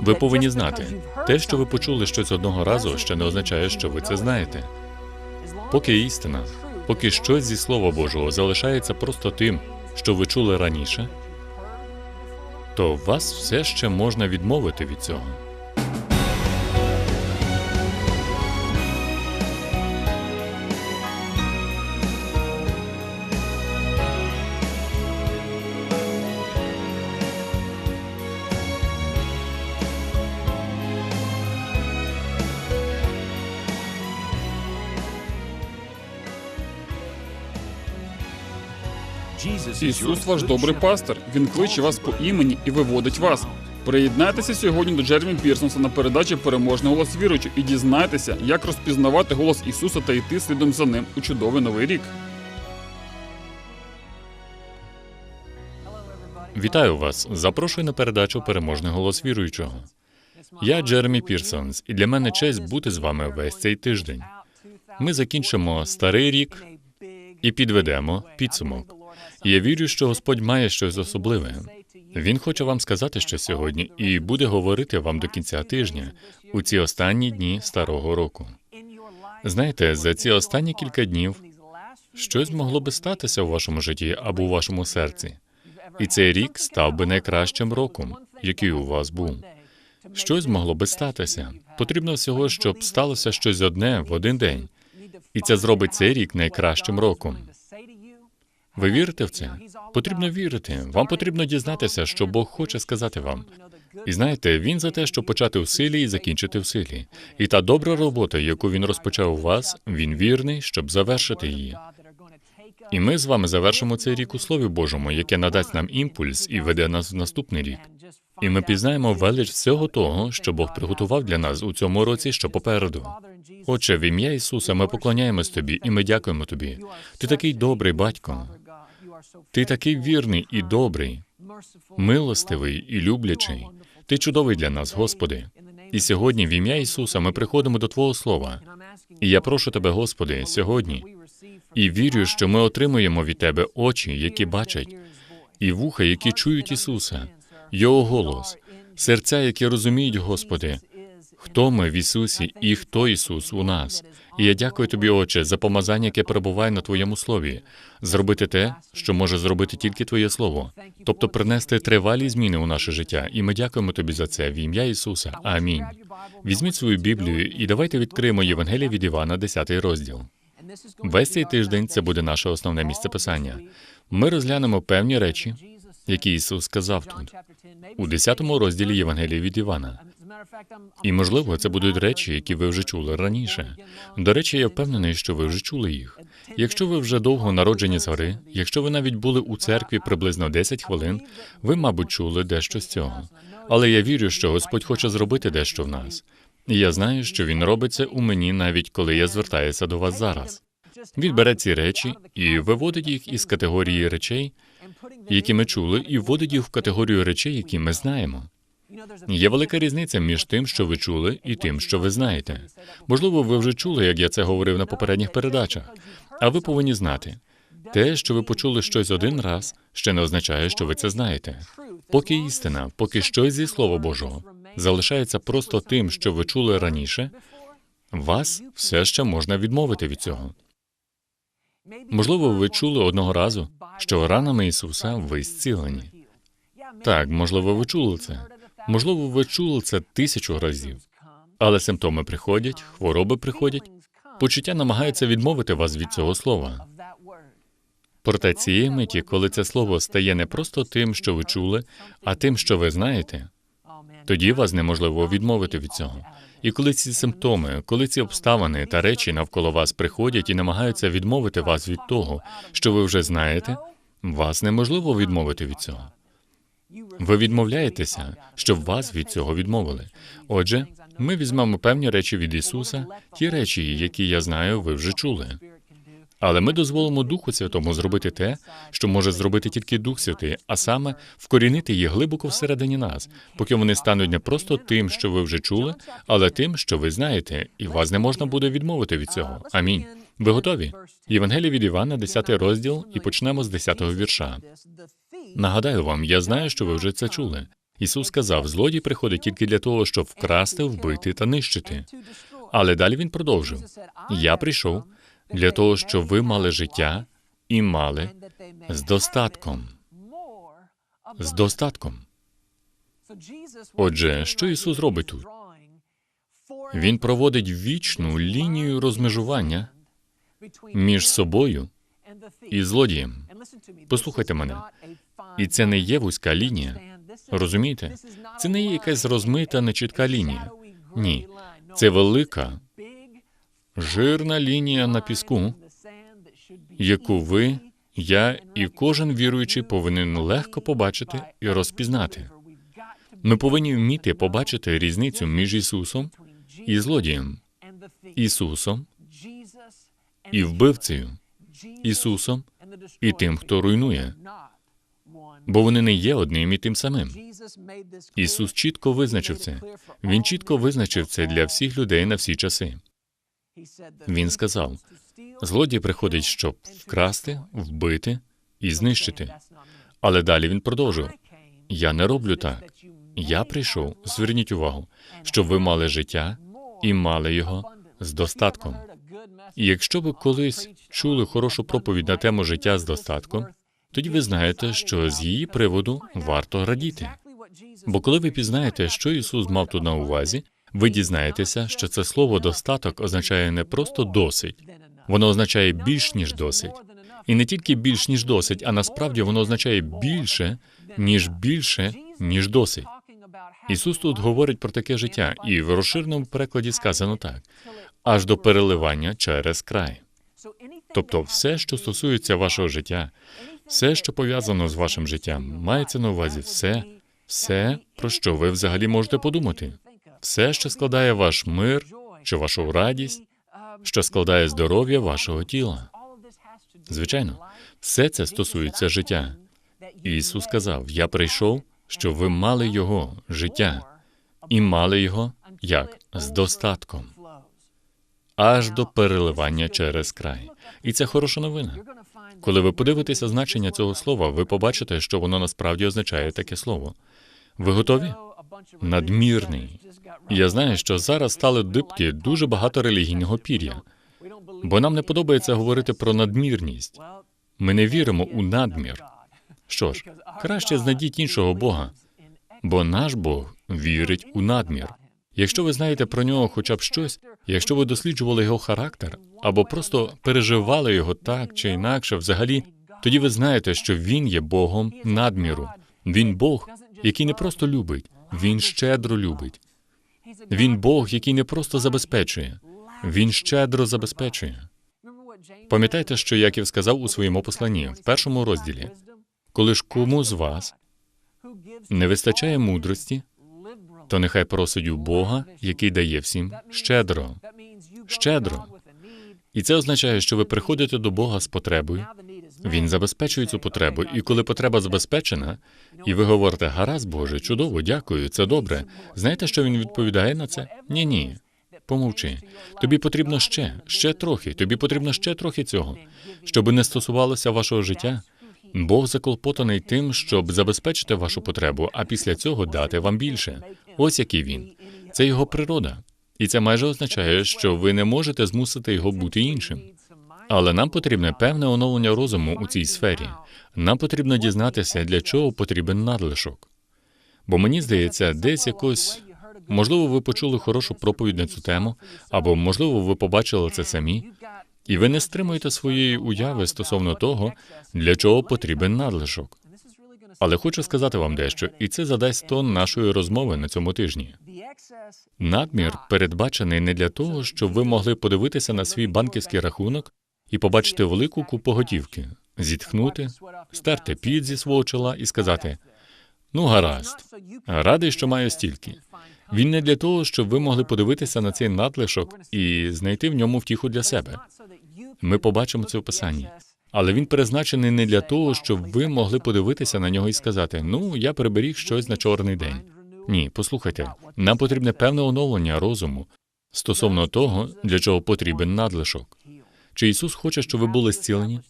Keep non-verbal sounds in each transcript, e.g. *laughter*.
Ви повинні знати, те, що ви почули щось одного разу, ще не означає, що ви це знаєте. Поки істина, поки щось зі Слова Божого залишається просто тим, що ви чули раніше, то вас все ще можна відмовити від цього. Ісус ваш добрий пастир. Він кличе вас по імені і виводить вас. Приєднайтеся сьогодні до Джермі Пірсонса на передачі Переможний голос віруючи і дізнайтеся, як розпізнавати голос Ісуса та йти слідом за ним у чудовий новий рік. Вітаю вас! Запрошую на передачу Переможний голос віруючого. Я Джеремі Пірсонс, і для мене честь бути з вами весь цей тиждень. Ми закінчимо старий рік і підведемо підсумок. Я вірю, що Господь має щось особливе. Він хоче вам сказати щось сьогодні і буде говорити вам до кінця тижня у ці останні дні старого року. Знаєте, за ці останні кілька днів щось могло би статися у вашому житті або у вашому серці. І цей рік став би найкращим роком, який у вас був. Щось могло би статися. Потрібно всього, щоб сталося щось одне в один день, і це зробить цей рік найкращим роком. Ви вірите в це? Потрібно вірити. Вам потрібно дізнатися, що Бог хоче сказати вам. І знаєте, він за те, щоб почати в силі і закінчити в силі. І та добра робота, яку він розпочав у вас, він вірний, щоб завершити її. І ми з вами завершимо цей рік у Слові Божому, яке надасть нам імпульс і веде нас в наступний рік. І ми пізнаємо велич всього того, що Бог приготував для нас у цьому році, що попереду. Отче, в ім'я Ісуса ми поклоняємось тобі і ми дякуємо тобі. Ти такий добрий батько. Ти такий вірний і добрий, милостивий і люблячий. Ти чудовий для нас, Господи. І сьогодні, в ім'я Ісуса, ми приходимо до Твого Слова. І я прошу Тебе, Господи, сьогодні, і вірю, що ми отримуємо від Тебе очі, які бачать, і вуха, які чують Ісуса, Його голос, серця, які розуміють, Господи, хто ми в Ісусі і хто Ісус у нас. І я дякую тобі, Отче, за помазання, яке перебуває на Твоєму слові, зробити те, що може зробити тільки Твоє Слово, тобто принести тривалі зміни у наше життя. І ми дякуємо тобі за це в ім'я Ісуса. Амінь. Візьміть свою Біблію і давайте відкриємо Євангеліє від Івана, 10 розділ. Весь цей тиждень це буде наше основне місце писання. Ми розглянемо певні речі, які Ісус сказав тут, у 10 розділі Євангелія від Івана. І можливо, це будуть речі, які ви вже чули раніше. До речі, я впевнений, що ви вже чули їх. Якщо ви вже довго народжені згори, якщо ви навіть були у церкві приблизно 10 хвилин, ви, мабуть, чули дещо з цього. Але я вірю, що Господь хоче зробити дещо в нас. І я знаю, що Він робить це у мені, навіть коли я звертаюся до вас зараз. Він бере ці речі і виводить їх із категорії речей, які ми чули, і вводить їх в категорію речей, які ми знаємо. Є велика різниця між тим, що ви чули, і тим, що ви знаєте. Можливо, ви вже чули, як я це говорив на попередніх передачах. А ви повинні знати, те, що ви почули щось один раз, ще не означає, що ви це знаєте. Поки істина, поки щось зі Слова Божого залишається просто тим, що ви чули раніше, вас все ще можна відмовити від цього. Можливо, ви чули одного разу, що ранами Ісуса ви зцілені. Так, можливо, ви чули це. Можливо, ви чули це тисячу разів. Але симптоми приходять, хвороби приходять, почуття намагаються відмовити вас від цього слова. Проте цієї миті, коли це слово стає не просто тим, що ви чули, а тим, що ви знаєте, тоді вас неможливо відмовити від цього. І коли ці симптоми, коли ці обставини та речі навколо вас приходять і намагаються відмовити вас від того, що ви вже знаєте, вас неможливо відмовити від цього. Ви відмовляєтеся, щоб вас від цього відмовили. Отже, ми візьмемо певні речі від Ісуса, ті речі, які я знаю, ви вже чули. Але ми дозволимо Духу Святому зробити те, що може зробити тільки Дух Святий, а саме вкорінити їх глибоко всередині нас, поки вони стануть не просто тим, що ви вже чули, але тим, що ви знаєте, і вас не можна буде відмовити від цього. Амінь. Ви готові? Євангелія від Івана, 10 розділ, і почнемо з 10 вірша. Нагадаю вам, я знаю, що ви вже це чули. Ісус сказав, злодій приходить тільки для того, щоб вкрасти, вбити та нищити. Але далі він продовжив: Я прийшов для того, щоб ви мали життя і мали з достатком. З достатком. Отже, що Ісус робить тут? Він проводить вічну лінію розмежування між собою і злодієм. Послухайте мене. І це не є вузька лінія. Розумієте? Це не є якась розмита, нечітка лінія. Ні, це велика, жирна лінія на піску, яку ви, я і кожен віруючий повинен легко побачити і розпізнати. Ми повинні вміти побачити різницю між Ісусом і злодієм, Ісусом і вбивцею, Ісусом і тим, хто руйнує, бо вони не є одним і тим самим. Ісус чітко визначив це. Він чітко визначив це для всіх людей на всі часи. Він сказав: Злодій приходить, щоб вкрасти, вбити і знищити. Але далі він продовжив: Я не роблю так. Я прийшов, зверніть увагу, щоб ви мали життя і мали його з достатком. Якщо ви колись чули хорошу проповідь на тему життя з достатком, тоді ви знаєте, що з її приводу варто радіти. Бо коли ви пізнаєте, що Ісус мав тут на увазі, ви дізнаєтеся, що це слово достаток означає не просто досить, воно означає більш ніж досить. І не тільки більш ніж досить, а насправді воно означає більше, ніж більше, ніж досить. Ісус тут говорить про таке життя, і в розширеному перекладі сказано так: аж до переливання через край. Тобто, все, що стосується вашого життя, все, що пов'язано з вашим життям, мається на увазі все, все, про що ви взагалі можете подумати, все, що складає ваш мир чи вашу радість, що складає здоров'я вашого тіла. Звичайно, все це стосується життя. Ісус сказав: Я прийшов, щоб ви мали його життя, і мали його як з достатком, аж до переливання через край. І це хороша новина. Коли ви подивитеся значення цього слова, ви побачите, що воно насправді означає таке слово. Ви готові? Надмірний. Я знаю, що зараз стали дибки дуже багато релігійного пір'я, бо нам не подобається говорити про надмірність. Ми не віримо у надмір. Що ж, краще знайдіть іншого Бога, бо наш Бог вірить у надмір. Якщо ви знаєте про нього хоча б щось, якщо ви досліджували його характер або просто переживали його так чи інакше, взагалі, тоді ви знаєте, що він є Богом надміру. Він Бог, який не просто любить, він щедро любить. Він Бог, який не просто забезпечує, він щедро забезпечує. Пам'ятайте, що Яків сказав у своєму посланні в першому розділі: коли ж кому з вас не вистачає мудрості, то нехай просить у Бога, який дає всім щедро. Щедро. І це означає, що ви приходите до Бога з потребою. Він забезпечує цю потребу, і коли потреба забезпечена, і ви говорите, гаразд, Боже, чудово, дякую, це добре. Знаєте, що він відповідає на це? Ні, ні. Помовчи. Тобі потрібно ще, ще трохи. Тобі потрібно ще трохи цього. Щоби не стосувалося вашого життя. Бог заклопотаний тим, щоб забезпечити вашу потребу, а після цього дати вам більше. Ось який він. Це його природа. І це майже означає, що ви не можете змусити його бути іншим. Але нам потрібне певне оновлення розуму у цій сфері. Нам потрібно дізнатися, для чого потрібен надлишок. Бо мені здається, десь якось можливо, ви почули хорошу проповідь на цю тему, або можливо, ви побачили це самі, і ви не стримуєте своєї уяви стосовно того, для чого потрібен надлишок. Але хочу сказати вам дещо, і це задасть тон нашої розмови на цьому тижні. Надмір передбачений не для того, щоб ви могли подивитися на свій банківський рахунок і побачити велику купу готівки, зітхнути, стерти під зі свого чола і сказати: ну, гаразд, радий, що маю стільки. Він не для того, щоб ви могли подивитися на цей надлишок і знайти в ньому втіху для себе. Ми побачимо це в писанні. Але він призначений не для того, щоб ви могли подивитися на нього і сказати: ну, я приберіг щось на чорний день. Ні, послухайте, нам потрібне певне оновлення розуму стосовно того, для чого потрібен надлишок. Чи Ісус хоче, щоб ви були зцілені?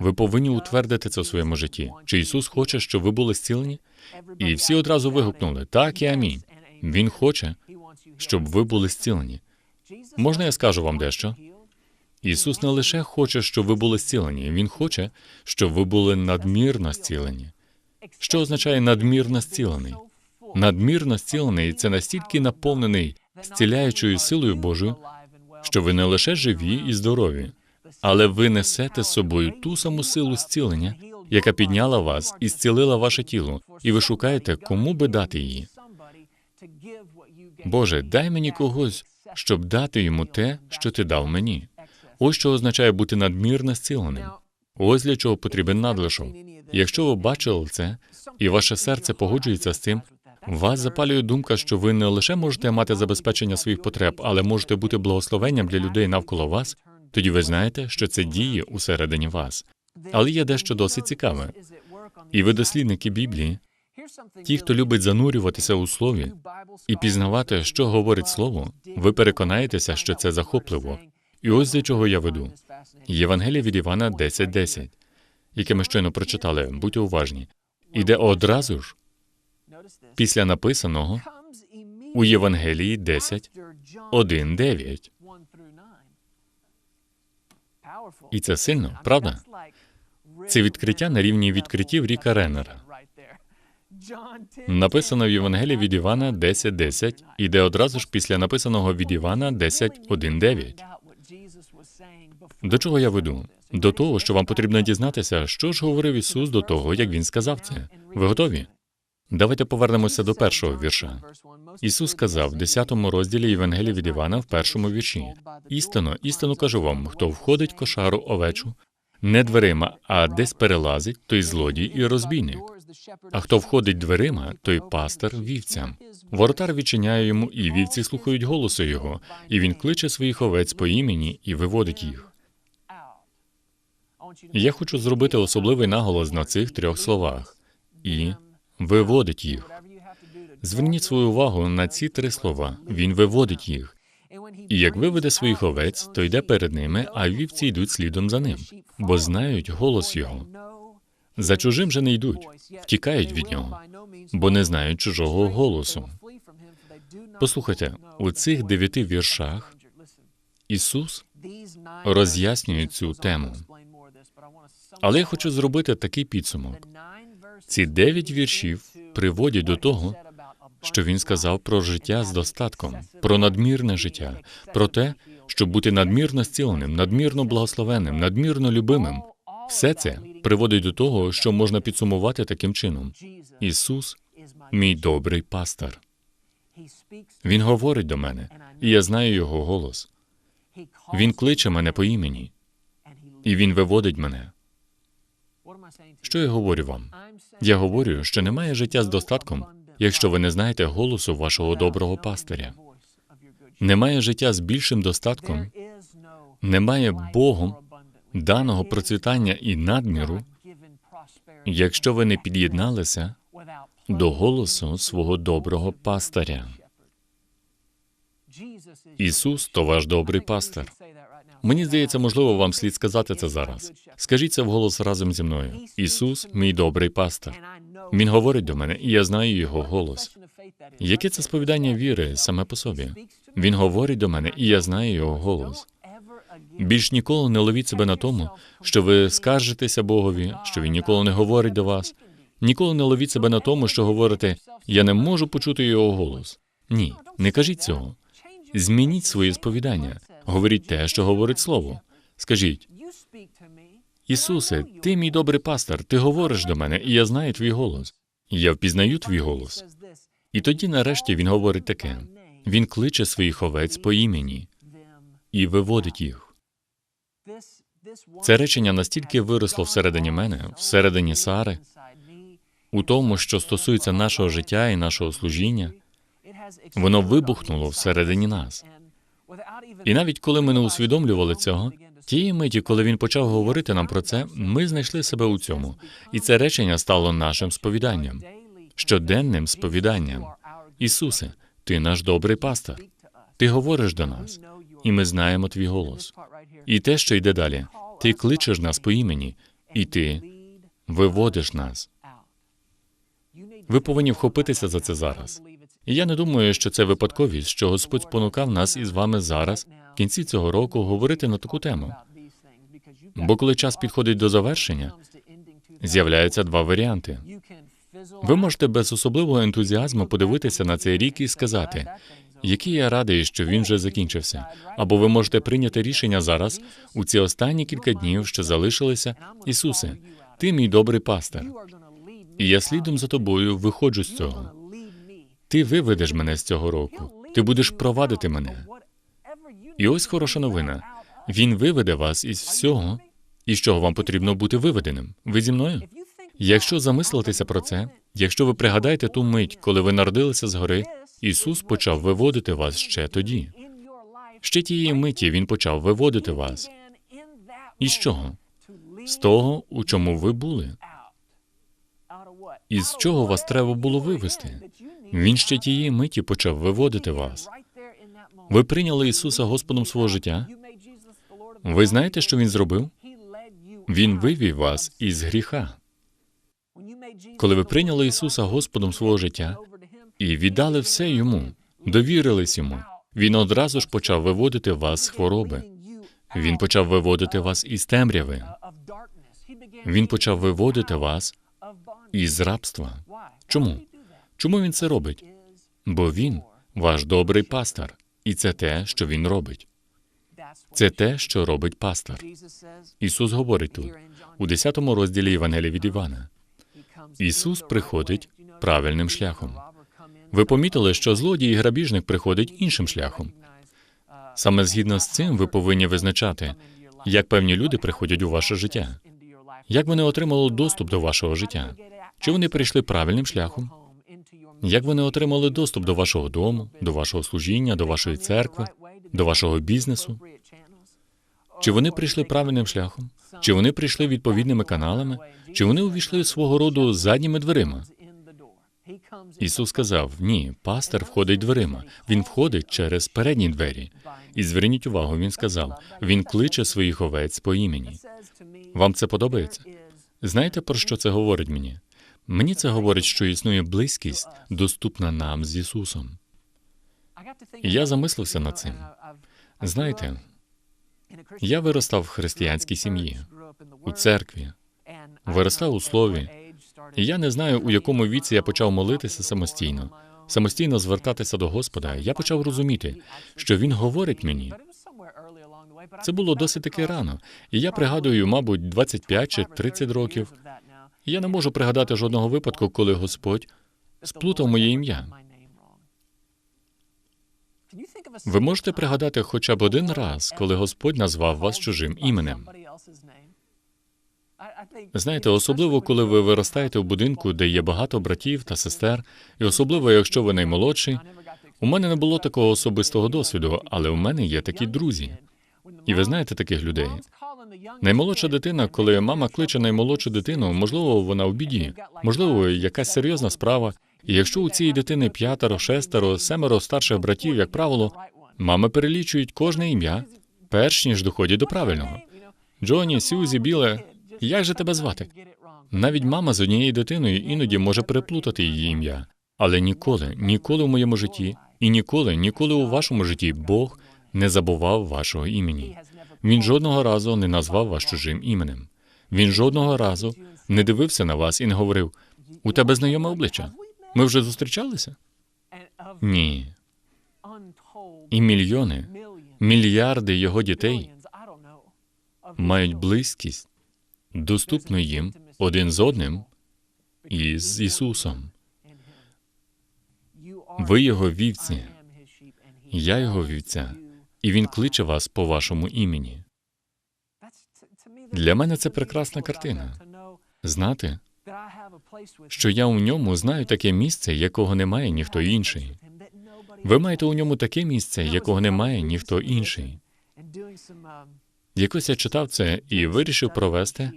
Ви повинні утвердити це у своєму житті. Чи Ісус хоче, щоб ви були зцілені? І всі одразу вигукнули так і амінь. Він хоче, щоб ви були зцілені. Можна я скажу вам дещо? Ісус не лише хоче, щоб ви були зцілені, Він хоче, щоб ви були надмірно зцілені. Що означає надмірно зцілений? Надмірно зцілений це настільки наповнений зціляючою силою Божою, що ви не лише живі і здорові, але ви несете з собою ту саму силу зцілення, яка підняла вас і зцілила ваше тіло, і ви шукаєте, кому би дати її. Боже, дай мені когось, щоб дати йому те, що ти дав мені. Ось що означає бути надмірно зціленим. Ось для чого потрібен надлишок. Якщо ви бачили це, і ваше серце погоджується з цим, вас запалює думка, що ви не лише можете мати забезпечення своїх потреб, але можете бути благословенням для людей навколо вас. Тоді ви знаєте, що це діє усередині вас. Але є дещо досить цікаве. І ви, дослідники Біблії, ті, хто любить занурюватися у слові і пізнавати, що говорить слово, ви переконаєтеся, що це захопливо. І ось до чого я веду. Євангелія від Івана 10.10, яке ми щойно прочитали, будьте уважні, іде одразу ж після написаного у Євангелії 10, 1, 9. І це сильно, правда? Це відкриття на рівні відкриттів Ріка Реннера. Написано в Євангелії від Івана 10.10, іде одразу ж після написаного від Івана 10.1.9. До чого я веду? До того, що вам потрібно дізнатися, що ж говорив Ісус до того, як Він сказав це. Ви готові? Давайте повернемося до першого вірша. Ісус сказав в 10 розділі Євангелії від Івана в першому вірші: істинно, істинно кажу вам, хто входить кошару овечу, не дверима, а десь перелазить, той злодій і розбійник. А хто входить дверима, той пастир вівцям. Воротар відчиняє йому, і вівці слухають голосу його, і він кличе своїх овець по імені і виводить їх. Я хочу зробити особливий наголос на цих трьох словах і виводить їх. Зверніть свою увагу на ці три слова. Він виводить їх. І як виведе своїх овець, то йде перед ними, а вівці йдуть слідом за ним, бо знають голос його. За чужим же не йдуть, втікають від нього, бо не знають чужого голосу. Послухайте, у цих дев'яти віршах Ісус роз'яснює цю тему. Але я хочу зробити такий підсумок. Ці дев'ять віршів приводять до того, що він сказав про життя з достатком, про надмірне життя, про те, щоб бути надмірно зціленим, надмірно благословенним, надмірно любимим. Все це приводить до того, що можна підсумувати таким чином: Ісус, мій добрий пастор. Він говорить до мене, і я знаю його голос. Він кличе мене по імені, і він виводить мене. Що я говорю вам? Я говорю, що немає життя з достатком, якщо ви не знаєте голосу вашого доброго пастиря. Немає життя з більшим достатком, немає Богом даного процвітання і надміру, якщо ви не під'єдналися до голосу свого доброго пастиря. Ісус то ваш добрий пастир. Мені здається, можливо, вам слід сказати це зараз. Скажіть це вголос разом зі мною. Ісус, мій добрий пастир. Він говорить до мене, і я знаю його голос. Яке це сповідання віри саме по собі? Він говорить до мене, і я знаю його голос. Більш ніколи не ловіть себе на тому, що ви скаржитеся Богові, що він ніколи не говорить до вас. Ніколи не ловіть себе на тому, що говорите я не можу почути його голос. Ні, не кажіть цього. Змініть своє сповідання. Говоріть те, що говорить слово. Скажіть, Ісусе, ти мій добрий пастор, ти говориш до мене, і я знаю твій голос. Я впізнаю твій голос. І тоді, нарешті, він говорить таке: він кличе своїх овець по імені і виводить їх. Це речення настільки виросло всередині мене, всередині Сари, у тому, що стосується нашого життя і нашого служіння, воно вибухнуло всередині нас. І навіть коли ми не усвідомлювали цього, тієї миті, коли він почав говорити нам про це, ми знайшли себе у цьому, і це речення стало нашим сповіданням, щоденним сповіданням. Ісусе, ти наш добрий пастор. Ти говориш до нас, і ми знаємо твій голос. І те, що йде далі, ти кличеш нас по імені, і ти виводиш нас. Ви повинні вхопитися за це зараз. І я не думаю, що це випадковість, що Господь спонукав нас із вами зараз, в кінці цього року, говорити на таку тему. Бо коли час підходить до завершення, з'являються два варіанти. Ви можете без особливого ентузіазму подивитися на цей рік і сказати, який я радий, що він вже закінчився. Або ви можете прийняти рішення зараз, у ці останні кілька днів, що залишилися, Ісусе, ти мій добрий пастир. І я слідом за тобою виходжу з цього. Ти виведеш мене з цього року. Ти будеш провадити мене. І ось хороша новина. Він виведе вас із всього, із чого вам потрібно бути виведеним. Ви зі мною? Якщо замислитися про це, якщо ви пригадаєте ту мить, коли ви народилися згори, Ісус почав виводити вас ще тоді. Ще тієї миті Він почав виводити вас. І з чого? З того, у чому ви були. Із чого вас треба було вивести? Він ще тієї миті почав виводити вас. Ви прийняли Ісуса Господом свого життя. Ви знаєте, що Він зробив? Він вивів вас із гріха. Коли ви прийняли Ісуса Господом свого життя і віддали все йому, довірились йому, він одразу ж почав виводити вас з хвороби. Він почав виводити вас із темряви. Він почав виводити вас із рабства. Чому? Чому він це робить? Бо він ваш добрий пастор, і це те, що він робить. Це те, що робить пастор. Ісус говорить тут, у 10 розділі Євангелія від Івана. Ісус приходить правильним шляхом. Ви помітили, що злодій і грабіжник приходить іншим шляхом. Саме згідно з цим ви повинні визначати, як певні люди приходять у ваше життя, як вони отримали доступ до вашого життя, чи вони прийшли правильним шляхом, як вони отримали доступ до вашого дому, до вашого служіння, до вашої церкви, до вашого бізнесу? Чи вони прийшли правильним шляхом? Чи вони прийшли відповідними каналами? Чи вони увійшли свого роду задніми дверима? Ісус сказав: ні, пастор входить дверима. Він входить через передні двері. І зверніть увагу, він сказав: він кличе своїх овець по імені. Вам це подобається? Знаєте, про що це говорить мені? Мені це говорить, що існує близькість, доступна нам з Ісусом. І я замислився над цим. Знаєте, я виростав в християнській сім'ї, у церкві, виростав у слові, і я не знаю, у якому віці я почав молитися самостійно, самостійно звертатися до Господа. Я почав розуміти, що Він говорить мені. Це було досить таки рано, і я пригадую, мабуть, 25 чи 30 років. Я не можу пригадати жодного випадку, коли Господь сплутав моє ім'я. Ви можете пригадати хоча б один раз, коли Господь назвав вас чужим іменем. Знаєте, особливо коли ви виростаєте в будинку, де є багато братів та сестер, і особливо, якщо ви наймолодший. У мене не було такого особистого досвіду, але у мене є такі друзі. І ви знаєте таких людей. Наймолодша дитина, коли мама кличе наймолодшу дитину, можливо, вона в біді, можливо, якась серйозна справа. І якщо у цієї дитини п'ятеро, шестеро, семеро старших братів, як правило, мами перелічують кожне ім'я, перш ніж доходять до правильного. Джоні, Сюзі, Біле, як же тебе звати? Навіть мама з однією дитиною іноді може переплутати її ім'я. Але ніколи, ніколи в моєму житті, і ніколи, ніколи у вашому житті Бог не забував вашого імені. Він жодного разу не назвав вас чужим іменем. Він жодного разу не дивився на вас і не говорив: у тебе знайоме обличчя. Ми вже зустрічалися? Ні. І мільйони, мільярди його дітей мають близькість, доступну їм один з одним і з Ісусом. Ви його вівці, я його вівця, і він кличе вас по вашому імені. Для мене це прекрасна картина. Знати, що я у ньому знаю таке місце, якого не має ніхто інший. Ви маєте у ньому таке місце, якого не має ніхто інший. Якось я читав це і вирішив провести.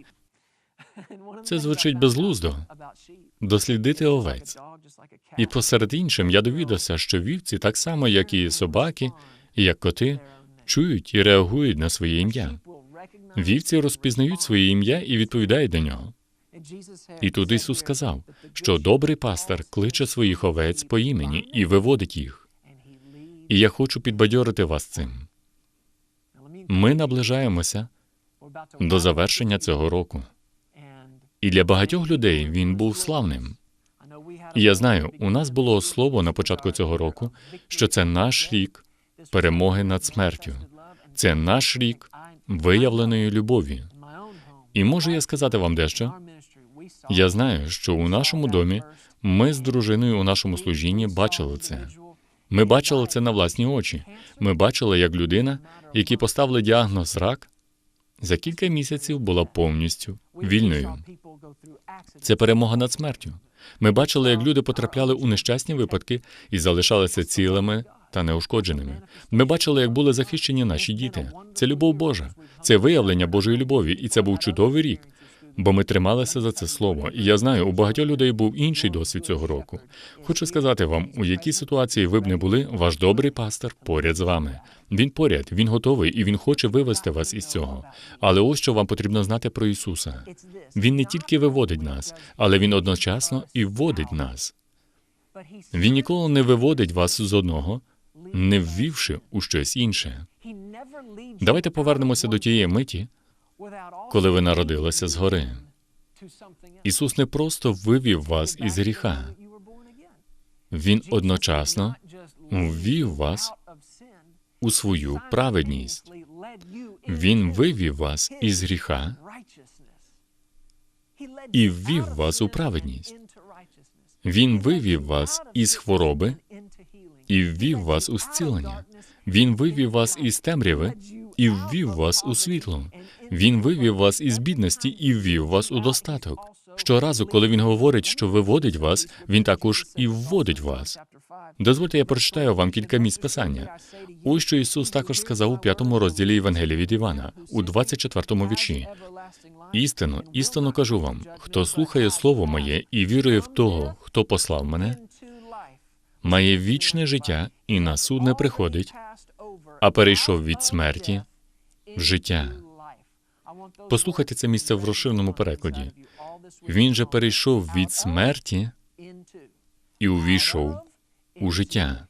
*laughs* Це звучить безглуздо. Дослідити овець. І посеред іншим я довідався, що вівці, так само, як і собаки, і як коти, чують і реагують на своє ім'я. Вівці розпізнають своє ім'я і відповідають до нього. І тут Ісус сказав, що добрий пастор кличе своїх овець по імені і виводить їх. І я хочу підбадьорити вас цим. Ми наближаємося до завершення цього року. І для багатьох людей він був славним. І я знаю, у нас було слово на початку цього року, що це наш рік перемоги над смертю. Це наш рік виявленої любові. І можу я сказати вам дещо? Я знаю, що у нашому домі ми з дружиною у нашому служінні бачили це. Ми бачили це на власні очі. Ми бачили, як людина, якій поставили діагноз рак, за кілька місяців була повністю вільною. Це перемога над смертю. Ми бачили, як люди потрапляли у нещасні випадки і залишалися цілими та неушкодженими. Ми бачили, як були захищені наші діти. Це любов Божа, це виявлення Божої любові, і це був чудовий рік. Бо ми трималися за це слово, і я знаю, у багатьох людей був інший досвід цього року. Хочу сказати вам, у якій ситуації ви б не були, ваш добрий пастор поряд з вами. Він поряд, він готовий і він хоче вивести вас із цього. Але ось що вам потрібно знати про Ісуса. Він не тільки виводить нас, але він одночасно і вводить нас. Він ніколи не виводить вас з одного, не ввівши у щось інше. Давайте повернемося до тієї миті, коли ви народилися згори. Ісус не просто вивів вас із гріха, Він одночасно ввів вас у свою праведність. Він вивів вас із гріха і ввів вас у праведність. Він вивів вас із хвороби і ввів вас у зцілення. Він вивів вас із темряви і ввів вас у світло. Він вивів вас із бідності і ввів вас у достаток. Щоразу, коли він говорить, що виводить вас, він також і вводить вас. Дозвольте, я прочитаю вам кілька місць писання. Ось що Ісус також сказав у п'ятому розділі Євангелія від Івана, у 24-му вірші. Істинно, істинно кажу вам: хто слухає слово моє і вірує в того, хто послав мене, має вічне життя і на суд не приходить, а перейшов від смерті в життя. Послухайте це місце в розширеному перекладі. Він же перейшов від смерті і увійшов у життя.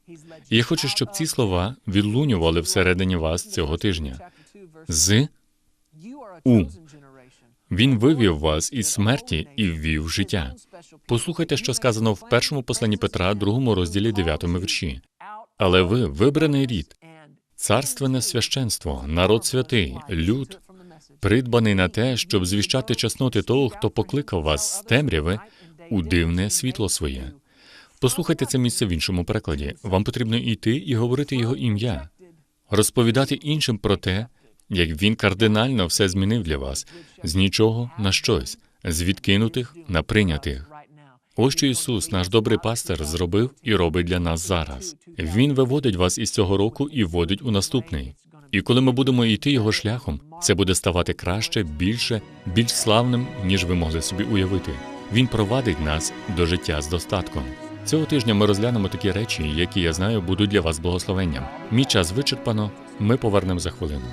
І я хочу, щоб ці слова відлунювали всередині вас цього тижня. З у він вивів вас із смерті і ввів життя. Послухайте, що сказано в першому посланні Петра, другому розділі, дев'ятому вірші. Але ви вибраний рід, царственне священство, народ святий, люд, придбаний на те, щоб звіщати чесноти того, хто покликав вас з темряви у дивне світло своє. Послухайте це місце в іншому перекладі. Вам потрібно йти і говорити його ім'я, розповідати іншим про те, як він кардинально все змінив для вас з нічого на щось, з відкинутих на прийнятих. Ось що Ісус, наш добрий пастир, зробив і робить для нас зараз. Він виводить вас із цього року і вводить у наступний. І коли ми будемо йти його шляхом, це буде ставати краще, більше, більш славним, ніж ви могли собі уявити. Він провадить нас до життя з достатком. Цього тижня ми розглянемо такі речі, які я знаю будуть для вас благословенням. Мій час вичерпано. Ми повернемо за хвилину.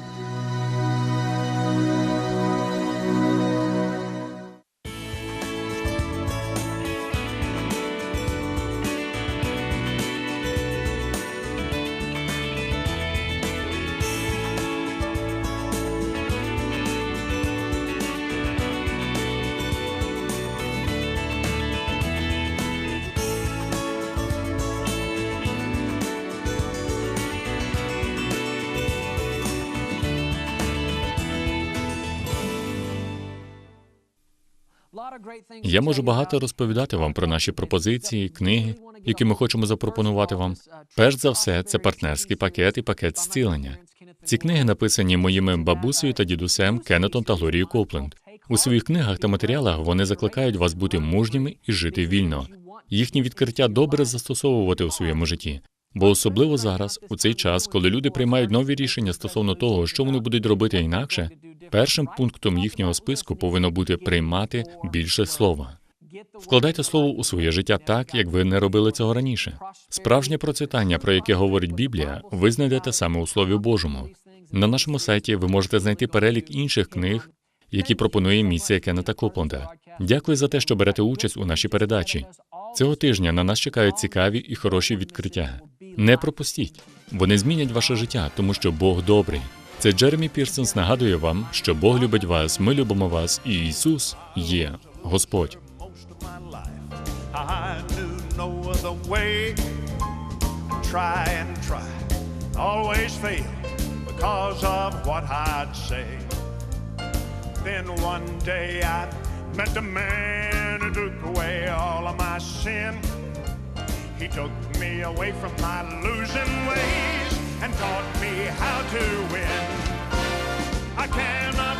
Я можу багато розповідати вам про наші пропозиції, книги, які ми хочемо запропонувати вам. Перш за все, це партнерський пакет і пакет зцілення. Ці книги написані моїми бабусею та дідусем Кеннетом та Глорією Копленд. У своїх книгах та матеріалах вони закликають вас бути мужніми і жити вільно. Їхні відкриття добре застосовувати у своєму житті. Бо особливо зараз, у цей час, коли люди приймають нові рішення стосовно того, що вони будуть робити інакше, першим пунктом їхнього списку повинно бути приймати більше слова. Вкладайте слово у своє життя так, як ви не робили цього раніше. Справжнє процвітання, про яке говорить Біблія, ви знайдете саме у Слові Божому. На нашому сайті ви можете знайти перелік інших книг, які пропонує місія Кеннета Копленда. Дякую за те, що берете участь у нашій передачі. Цього тижня на нас чекають цікаві і хороші відкриття. Не пропустіть. Вони змінять ваше життя, тому що Бог добрий. Це Джеремі Пірсонс нагадує вам, що Бог любить вас, ми любимо вас, і Ісус є Господь. Then one day I met a man who took away all of my sin. He took me away from my losing ways and taught me how to win. I cannot